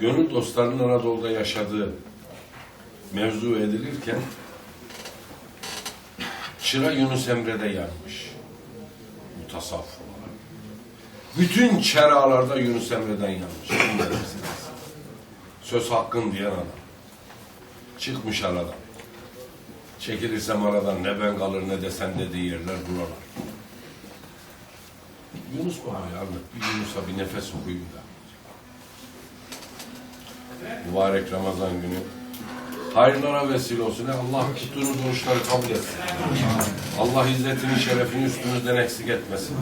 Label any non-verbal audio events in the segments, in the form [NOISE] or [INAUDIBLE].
Gönül dostlarının Anadolu'da yaşadığı mevzu edilirken Çıra Yunus Emre'de yanmış. Mutasavvuf olarak. Bütün çeralarda Yunus Emre'den yanmış. Söz hakkın diyen adam. Çıkmış aradan. Çekilirsem aradan ne ben kalır ne de sen dediği yerler buralar. Yunus Baba'yı anlat. Bir Yunus'a bir nefes okuyun da. Mübarek Ramazan günü. Hayırlara vesile olsun. Allah tuttuğunuz oruçları kabul etsin. Allah izzetini, şerefini üstünüzden eksik etmesin.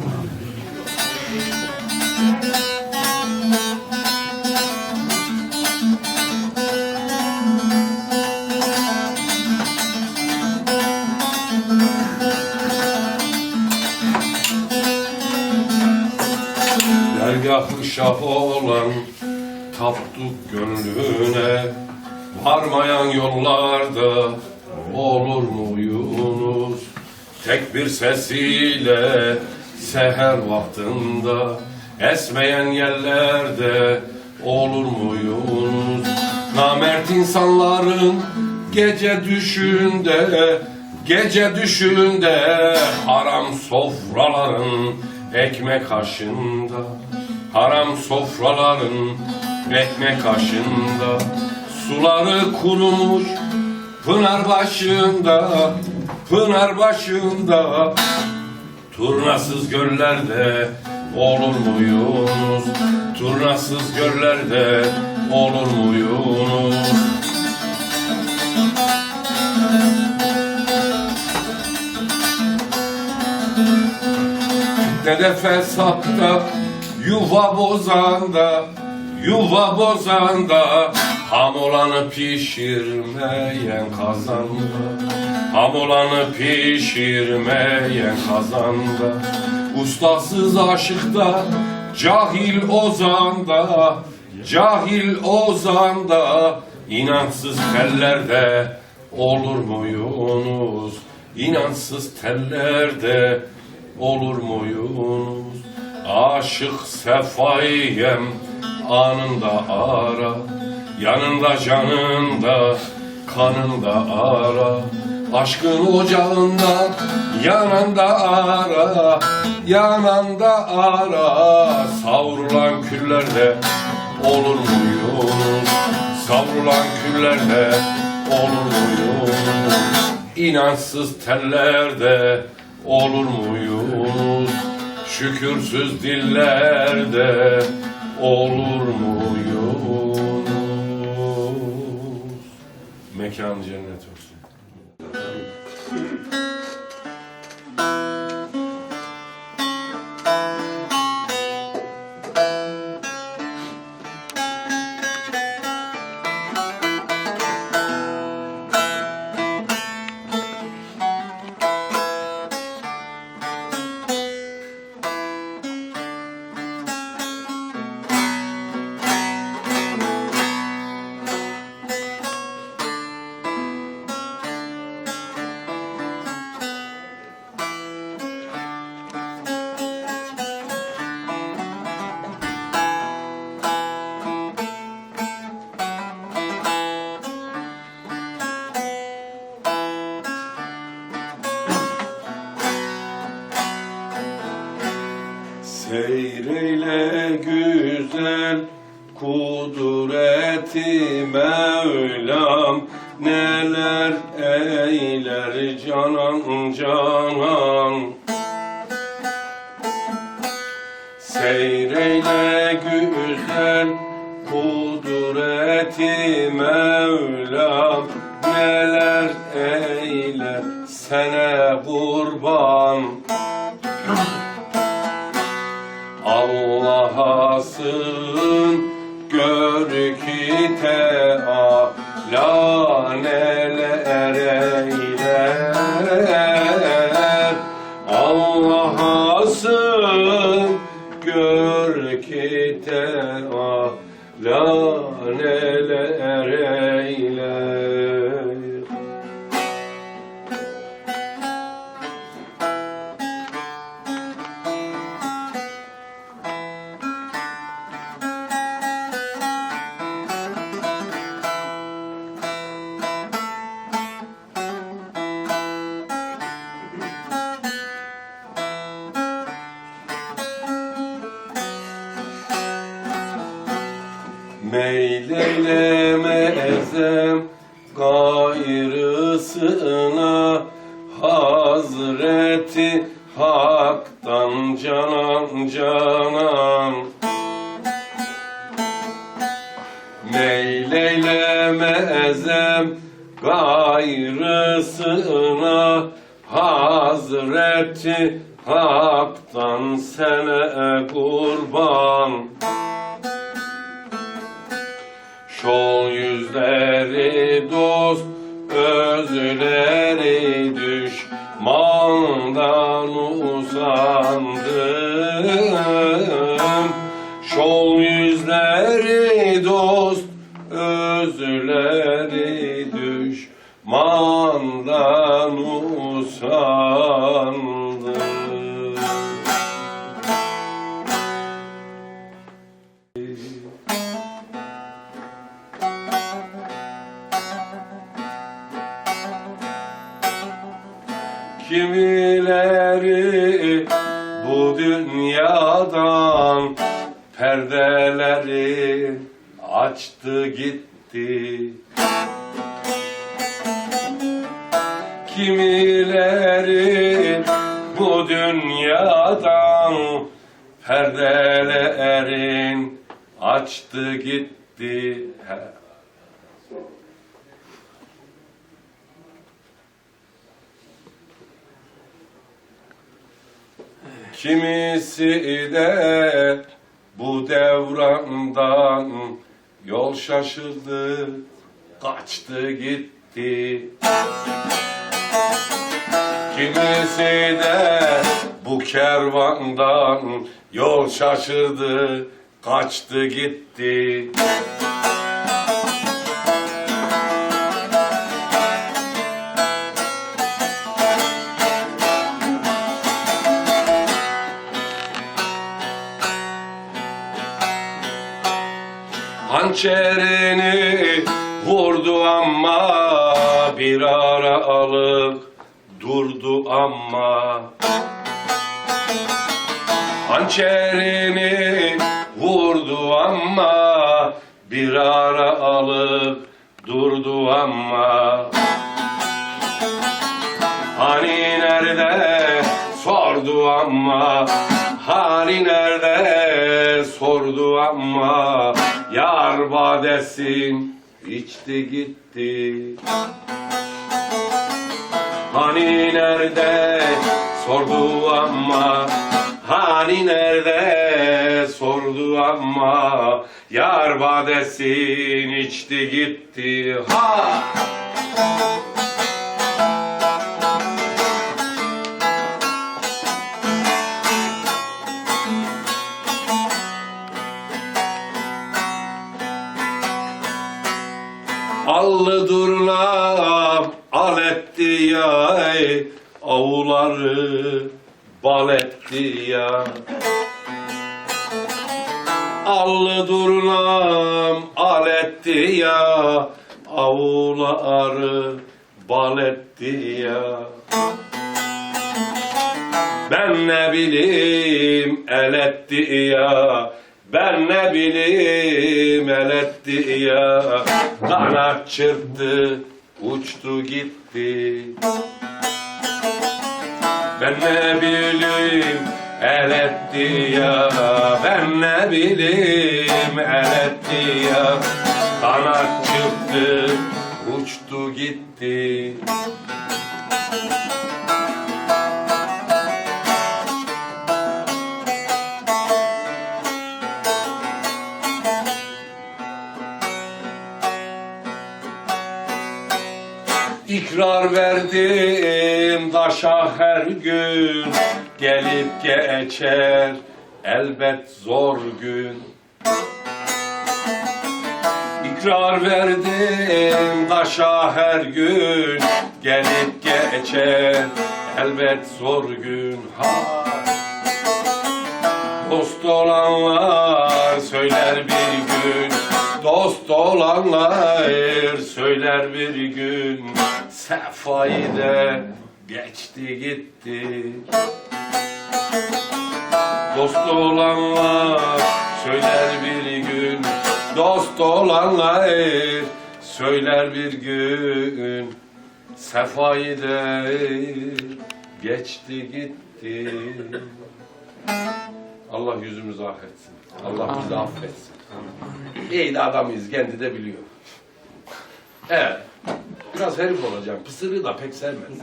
Dergahı şah olan taptuk gönlüne Varmayan yollarda olur mu Yunus? Tek bir sesiyle seher vaktinde Esmeyen yerlerde olur mu Yunus? Namert insanların gece düşünde Gece düşünde haram sofraların ekmek aşında Haram sofraların ekmek aşında Suları kurumuş pınar başında Pınar başında. Turnasız göllerde olur mu Yunus Turnasız göllerde olur mu Yunus Ne de fesatta yuva bozanda Yuva bozanda Ham olanı pişirmeyen kazanda Ham olanı pişirmeyen kazanda Ustasız aşıkta Cahil ozanda Cahil ozanda İnansız tellerde Olur mu Yunus İnansız tellerde Olur mu Yunus Aşık sefayem anında ara Yanında canında kanında ara. Aşkın ocağında yanında ara. Yananda ara. Savrulan küllerde olur mu Yunus Savrulan küllerde olur mu Yunus İnansız tellerde olur mu Yunus Şükürsüz dillerde olur mu Yunus Mekan cennet olsun. eller eyle sene kurban. Allah'a sığın gör ki teala neler eyler Allah'a sığın gör ki teala neler Meyleylemezem gayrısına Hazreti Hak'tan sene kurban Şol yüzleri dost, özleri düşmandan usandım. Şol yüzleri özleri düşmandan usandım. Açtı gitti. Kimisi de bu devrandan yol şaşırdı, kaçtı gitti. Kimisi de bu kervandan yol şaşırdı, kaçtı gitti. Hançerini vurdu ama bir ara alıp durdu ama Hançerini ama bir ara alıp durdu ama. Hani nerede? Sordu ama. Hani nerede? Sordu ama. Yar badesin içti gitti. Hani nerede? Sordu ama. Hani nerede sordu ama Yar badesin içti gitti Ha! Allı durna al etti ya ey, Avuları bal etti ya Allı durnam al etti ya. Avuları bal etti ya. Ben ne bileyim el etti ya. Ben ne bileyim el etti ya. Kanat çırptı uçtu gitti. Ben ne bileyim el etti ya Ben ne bileyim el etti ya Kanat çıktı uçtu gitti. İkrar verdim daşa her gün Gelip geçer elbet zor gün. İkrar verdim taşa her gün Gelip geçer elbet zor gün. Ha. Dost olanlar söyler bir gün Dost olanlar söyler bir gün. Sefayı da geçti gitti Dost olanlar söyler bir gün Dost olanlar söyler bir gün Sefayı da geçti gitti Allah yüzümüzü affetsin. Allah bizi affetsin. İyi de adamıyız, kendi de biliyor. Evet. Biraz herif olacağım. Pısırığı da pek sevmez.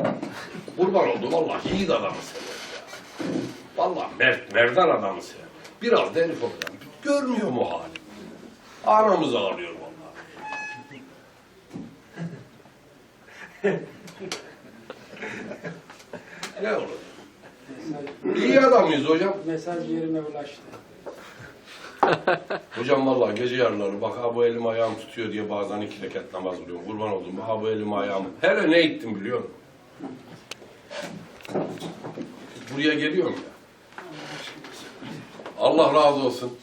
Kurban oldu vallahi de adamı sever ya. Vallahi mert, merdan adamı sever. Biraz da herif olacağım. Görmüyor mu halimi? Anamız ağrıyor vallahi. ne olur? İyi adamıyız hocam. Mesaj yerine ulaştı. [LAUGHS] Hocam vallahi gece yarıları bak ha bu elim ayağım tutuyor diye bazen iki rekat namaz kılıyorum. Kurban oldum. Ha bu elim ayağım. Hele ne ettim biliyor musun? Buraya geliyorum ya. Allah razı olsun.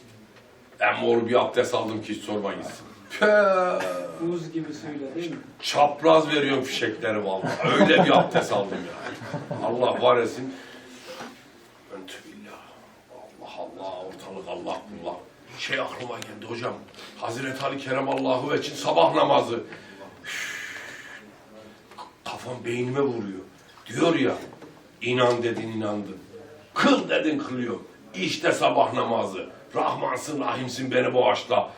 Emmi oğlu bir abdest aldım ki hiç sorma gitsin. Pee! Buz gibi suyla değil mi? Çapraz veriyorum fişekleri vallahi. Öyle bir abdest aldım ya. Allah var etsin. Entübillah. Allah Allah ortalık Allah. Şey aklıma geldi hocam. Hazreti Ali Kerem Allahu için sabah namazı. Üf, Kafam beynime vuruyor. Diyor ya inan dedin inandın. Kıl dedin kılıyor. İşte sabah namazı. Rahmansın rahimsin beni bağışla.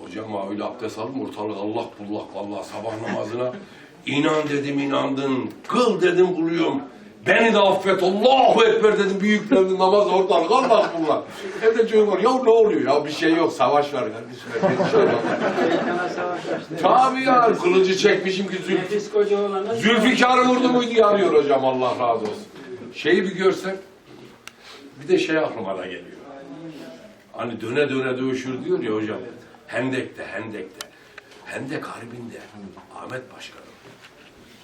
Hocam öyle abdest aldım ortalık Allah bullak vallahi sabah namazına. İnan dedim inandın. Kıl dedim kılıyorum. Beni de affet. Allahu Ekber dedim. Büyüklerdi namaz ortalık Allah bullak. Evde çocuk var. Ya ne oluyor? Ya bir şey yok. Savaş var kardeşim. Şey. Tabii ya. Kılıcı çekmişim ki Zülf Zülfikar'ı vurdu muydu yanıyor hocam. Allah razı olsun. Şeyi bir görsen. Bir de şey aklıma da geliyor. Hani döne döne dövüşür diyor ya hocam. Hendek'te, Hendek'te. Hendek Harbi'nde Ahmet Başkanım.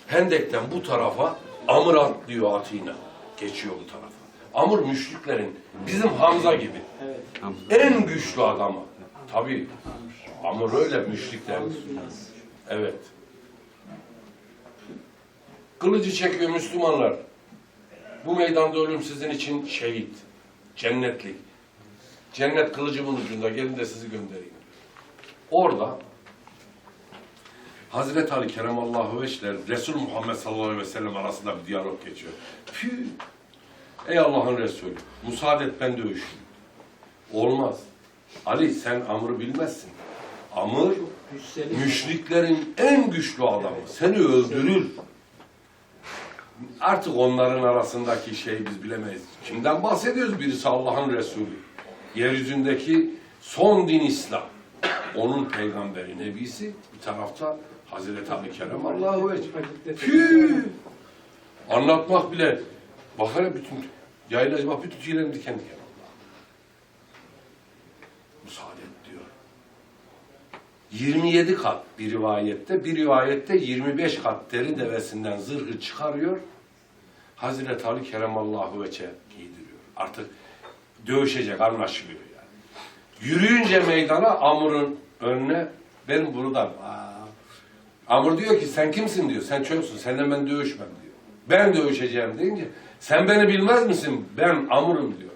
Hendek'ten bu tarafa Amr atlıyor atıyla. Geçiyor bu tarafa. Amr müşriklerin bizim Hamza gibi. Evet. En güçlü adamı. Tabii. Amr öyle müşrikler. Evet. Kılıcı çekiyor Müslümanlar. Bu meydanda ölüm sizin için şehit. Cennetlik. Cennet kılıcımın ucunda. Gelin de sizi göndereyim. Orada Hazreti Ali Keremallahu Veçler Resul Muhammed sallallahu aleyhi ve sellem arasında bir diyalog geçiyor. Püh! Ey Allah'ın Resulü, müsaade et ben dövüşeyim. Olmaz. Ali sen Amr'ı bilmezsin. Amr müşriklerin en güçlü adamı. Seni öldürür. Artık onların arasındaki şey biz bilemeyiz. Kimden bahsediyoruz? Birisi Allah'ın Resulü. Yeryüzündeki son din İslam. Onun peygamberi, nebisi. Bir tarafta Hazreti Ali Kerem Allah'u Ekber. Anlatmak bile. Bak hele bütün yaylacı bak bütün tüylerim diken diken. Müsaade et diyor. 27 kat bir rivayette, bir rivayette 25 kat deri devesinden zırhı çıkarıyor. Hazreti Ali Keremallahu Veç'e giydiriyor. Artık dövüşecek anlaşılıyor yani. Yürüyünce meydana Amr'ın önüne ben buradan. Aa. Amr diyor ki sen kimsin diyor. Sen çöksün. Senden ben dövüşmem diyor. Ben dövüşeceğim deyince sen beni bilmez misin? Ben Amr'ım diyor.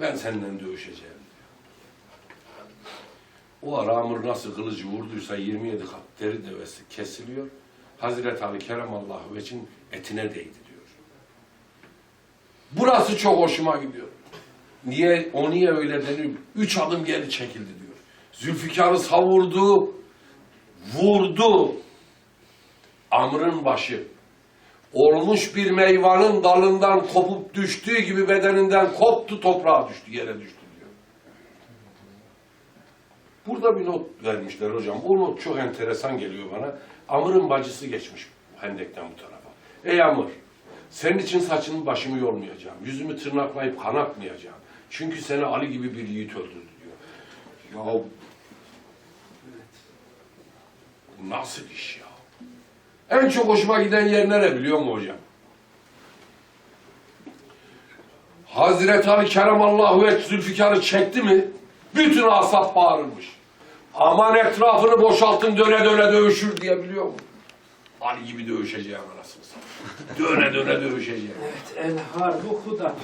Ben senden dövüşeceğim diyor. O ara Amr nasıl kılıcı vurduysa 27 kat deri devesi kesiliyor. Hazreti Ali Keremallahu Veç'in etine değdi diyor. Burası çok hoşuma gidiyor. Niye, o niye öyle deniyor? Üç adım geri çekildi diyor. Zülfikar'ı savurdu, vurdu. Amr'ın başı. Olmuş bir meyvanın dalından kopup düştüğü gibi bedeninden koptu toprağa düştü, yere düştü diyor. Burada bir not vermişler hocam. Bu not çok enteresan geliyor bana. Amr'ın bacısı geçmiş Hendek'ten bu tarafa. Ey Amr, senin için saçını başımı yormayacağım. Yüzümü tırnaklayıp kan akmayacağım. Çünkü seni Ali gibi bir yiğit öldürdü diyor. Ya bu nasıl iş ya? En çok hoşuma giden yer nere biliyor musun hocam? Hazreti Ali Keremallahu et Zülfikar'ı çekti mi bütün asap bağırmış. Aman etrafını boşaltın döne döne dövüşür diye biliyor musun? Ali gibi dövüşeceğim anasını satayım. Döne döne dövüşeceğim. Evet, el harbu hudat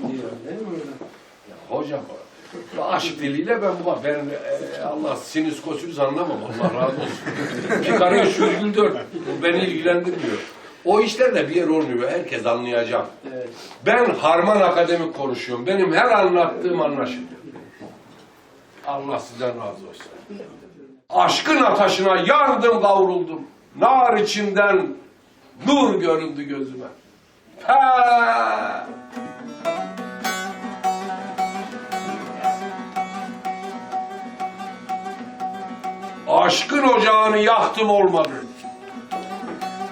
diyor değil mi orada? Hocam aşk diliyle ben bu ben e, Allah sinüs kosüs anlamam Allah razı olsun. [LAUGHS] Çıkarıyor şu virgül dört. Bu beni ilgilendirmiyor. O işlerde bir yer olmuyor. Herkes anlayacak. Evet. Ben harman akademik konuşuyorum. Benim her anlattığım anlaşılıyor. Allah sizden razı olsun. Aşkın ateşine yardım kavruldum. Nar içinden nur göründü gözüme. Ha! Aşkın ocağını yaktım olmadı.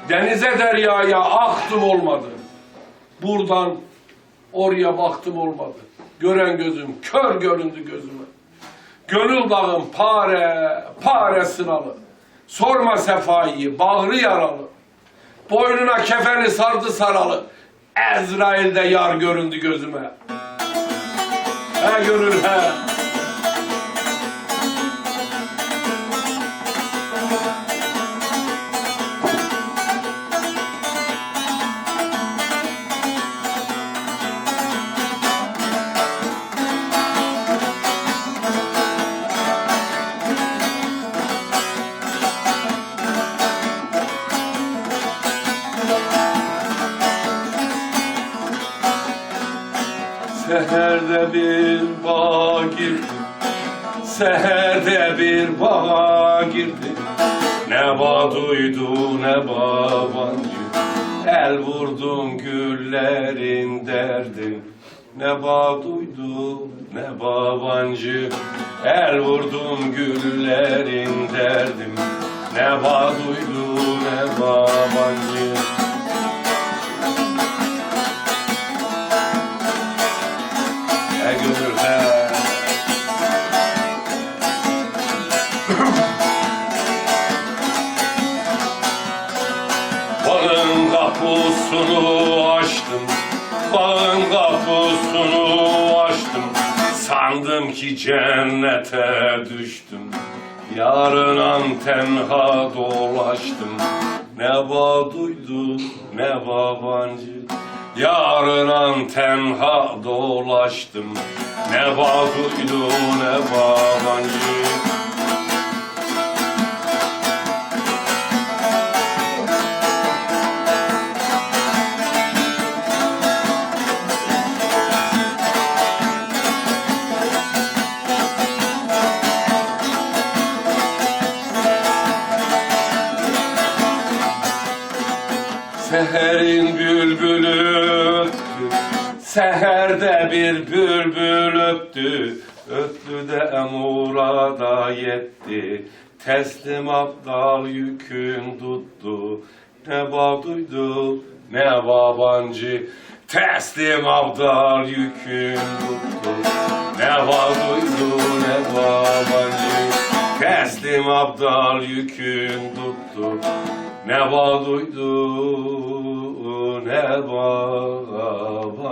Denize deryaya aktım olmadı. Buradan oraya baktım olmadı. Gören gözüm kör göründü gözüme. Gönül dağım pare, pare sınalı. Sorma sefayı, bağrı yaralı. Boynuna kefeni sardı saralı. Ezrail'de yar göründü gözüme. He gönül he. Duydu ne babancı? El vurdun güllerin derdin Ne bağ duydu ne babancı? El vurdun güllerin derdim Ne bağ duydu ne babancı cennete düştüm. Yarın tenha dolaştım. Ne bağ duydu ne babancı. Yarın tenha dolaştım. Ne bağ duydu ne babancı. Seherin bülbülü seherde bir bülbül öttü, öttü de murada yetti, teslim abdal yükün tuttu, ne bağ duydu ne babancı, teslim abdal yükün tuttu, ne bağ duydu ne babancı, teslim abdal yükün tuttu, ne bağ duydu ne babancı